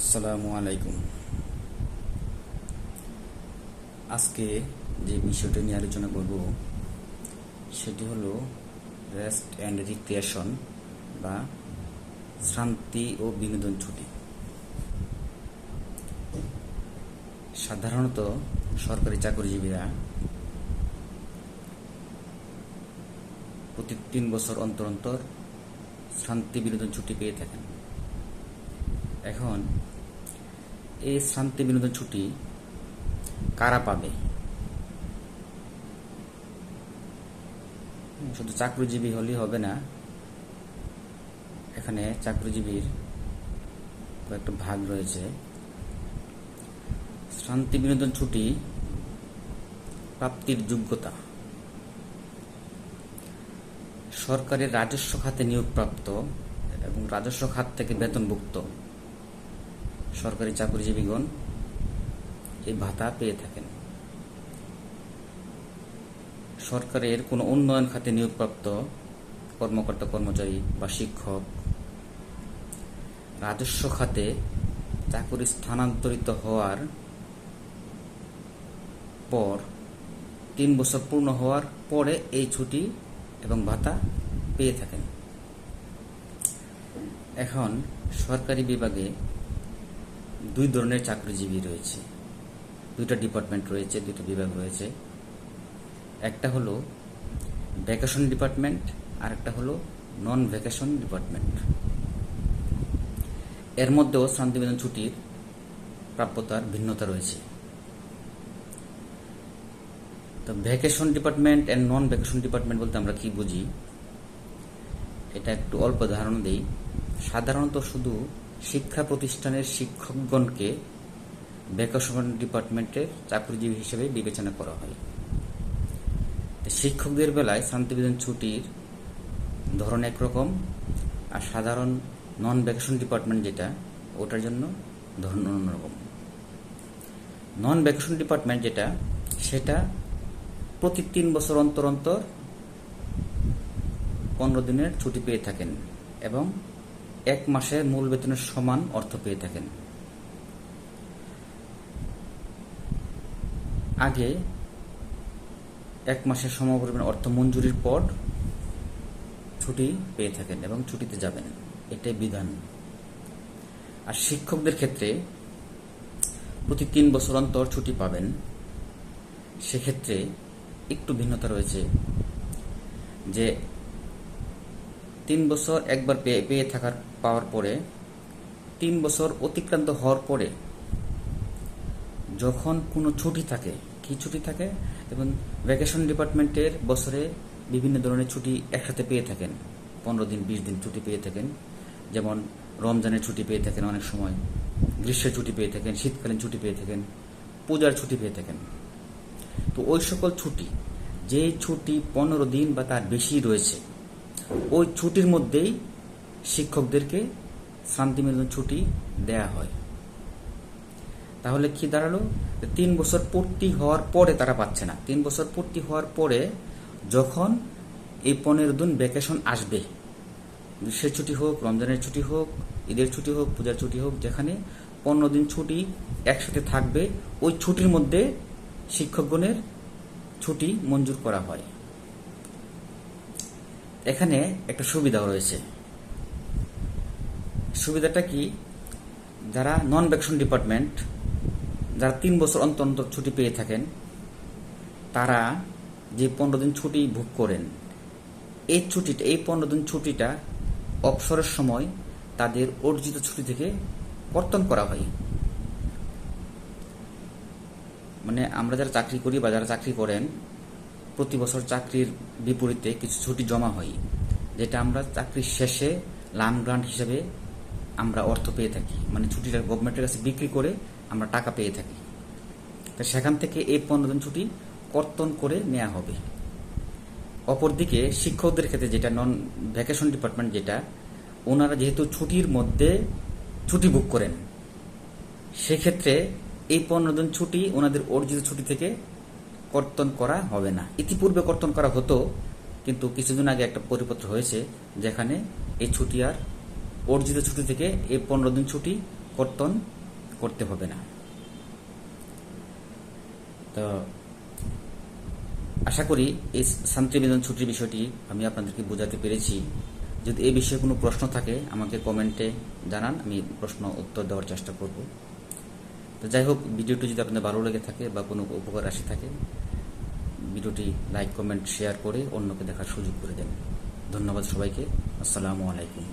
আসসালামু আলাইকুম। আজকে যে বিষয়টা নিয়ে আলোচনা করব, সেটি হলো রেস্ট অ্যান্ড রিক্রিয়েশন বা শান্তি ও বিনোদন ছুটি। সাধারণত সরকারি চাকরিজীবীরা প্রতি তিন বছর অন্তর অন্তর শান্তি বিনোদন ছুটি পেয়ে থাকেন। এখন এই শান্তি বিনোদন ছুটি কারা পাবে? শুধু চাকরিজীবী হলেই হবে না, এখানে চাকরিজীবীর কয়েকটা ভাগ রয়েছে। শান্তি বিনোদন ছুটি প্রাপ্তির যোগ্যতা। সরকারের রাজস্ব খাতে নিয়োগপ্রাপ্ত এবং রাজস্ব খাত থেকে বেতনভুক্ত। সরকারি চাকরিজীবীগণ এই ভাতা পেয়ে থাকেন। সরকারের কোনো উন্নয়ন খাতে নিয়োগপ্রাপ্ত কর্মকর্তা, কর্মচারী বা শিক্ষক রাজস্ব খাতে চাকরি স্থানান্তরিত হওয়ার পর তিন বছর পূর্ণ হওয়ার পরে এই ছুটি এবং ভাতা পেয়ে থাকেন। এখন সরকারি বিভাগে দুই ধরনের চাকরিজীবী রয়েছে। দুইটা ডিপার্টমেন্ট রয়েছে, দুইটা বিভাগ রয়েছে। একটা হলো ভ্যাকেশন ডিপার্টমেন্ট আর একটা হলো নন ভ্যাকেশন ডিপার্টমেন্ট। এর মধ্যেও শান্তিবেদন ছুটির প্রাপ্যতার ভিন্নতা রয়েছে। তো vacation department and non vacation department বলতে আমরা কি বুঝি? এটা একটু অল্প ধারণা দিই। সাধারণত শুধু শিক্ষা প্রতিষ্ঠানের শিক্ষকগণকে ভ্যাকেশন ডিপার্টমেন্টের চাকরিজীবী হিসেবে বিবেচনা করা হয়। শিক্ষকদের বেলায় শান্তিবেদন ছুটির ধরন একরকম আর সাধারণ নন ভ্যাকেশন ডিপার্টমেন্ট যেটা, ওটার জন্য ধরন অন্যরকম। নন ভ্যাকেশন ডিপার্টমেন্ট যেটা, সেটা প্রতি তিন বছর অন্তর অন্তর পনেরো দিনের ছুটি পেয়ে থাকেন এবং এক মাসের মূল বেতনের সমান অর্থ পেয়ে থাকেন। আগে এক মাসের সমপরিমাণ অর্থ মঞ্জুরির পর ছুটি পেয়ে থাকেন এবং ছুটিতে যাবেন। এটাই বিধান। আর শিক্ষকদের ক্ষেত্রে প্রতি তিন বছর অন্তর ছুটি পাবেন। সেক্ষেত্রে একটু ভিন্নতা রয়েছে যে তিন বছর একবার পেয়ে পেয়ে থাকার পাওয়ার পরে, তিন বছর অতিক্রান্ত হওয়ার পরে, যখন কোনো ছুটি থাকে, কি ছুটি থাকে? এবং ভ্যাকেশন ডিপার্টমেন্টের বছরে বিভিন্ন ধরনের ছুটি একসাথে পেয়ে থাকেন। পনেরো দিন, বিশ দিন ছুটি পেয়ে থাকেন। যেমন রমজানের ছুটি পেয়ে থাকেন অনেক সময়, গ্রীষ্মের ছুটি পেয়ে থাকেন, শীতকালীন ছুটি পেয়ে থাকেন, পূজার ছুটি পেয়ে থাকেন। তো ওই সকল ছুটি যে ছুটি পনেরো দিন বা তার বেশি রয়েছে ওই ছুটির মধ্যেই শিক্ষকদেরকে শান্তিনিকেতন ছুটি দেয়া হয়। তাহলে কি দাঁড়াল? তিন বছর পূর্তি হওয়ার পরে তারা পাচ্ছে না। তিন বছর পূর্তি হওয়ার পরে যখন এই পনেরো দিন ভ্যাকেশন আসবে গ্রীষ্মের ছুটি হোক, রমজানের ছুটি হোক, ঈদের ছুটি হোক, পূজার ছুটি হোক, যেখানে পনেরো দিন ছুটি একসাথে থাকবে, ওই ছুটির মধ্যে শিক্ষকগণের ছুটি মঞ্জুর করা হয়। এখানে একটা সুবিধাও রয়েছে। সুবিধাটা কি? যারা নন ভ্যাকশন ডিপার্টমেন্ট যারা তিন বছর অন্তর অন্তর ছুটি পেয়ে থাকেন, তারা যে পনেরো দিন ছুটি ভোগ করেন, এই ছুটিটা, এই পনেরো দিন ছুটিটা অবসরের সময় তাদের অর্জিত ছুটি থেকে কর্তন করা হয়। মানে আমরা যারা চাকরি করি বা যারা চাকরি করেন প্রতি বছর চাকরির বিপরীতে কিছু ছুটি জমা হয়, যেটা আমরা চাকরির শেষে লাম গ্রান্ট হিসেবে আমরা অর্থ পেয়ে থাকি। মানে ছুটিটা গভর্নমেন্টের কাছে বিক্রি করে আমরা টাকা পেয়ে থাকি। তো সেখান থেকে এই পনেরো দিন ছুটি কর্তন করে নেওয়া হবে। অপরদিকে শিক্ষকদের ক্ষেত্রে যেটা নন ভ্যাকেশন ডিপার্টমেন্ট যেটা, ওনারা যেহেতু ছুটির মধ্যে ছুটি বুক করেন, সেক্ষেত্রে এই পনেরো দিন ছুটি ওনাদের অর্জিত ছুটি থেকে কর্তন করা হবে না। ইতিপূর্বে কর্তন করা হতো, কিন্তু কিছুদিন আগে একটা পরিপত্র হয়েছে যেখানে এই ছুটি আর অর্জিত ছুটি থেকে এই পনেরো দিন ছুটি কর্তন করতে হবে না। তো আশা করি এই শান্তিনিবেদন ছুটির বিষয়টি আমি আপনাদেরকে বোঝাতে পেরেছি। যদি এ বিষয়ে কোনো প্রশ্ন থাকে, আমাকে কমেন্টে জানান, আমি প্রশ্ন উত্তর দেওয়ার চেষ্টা করব। তো যাই হোক, ভিডিওটি যদি আপনাদের ভালো লেগে থাকে বা কোনো উপকার আসে থাকে, ভিডিওটি লাইক কমেন্ট শেয়ার করে অন্যকে দেখার সুযোগ করে দেন। ধন্যবাদ সবাইকে। আসসালামু আলাইকুম।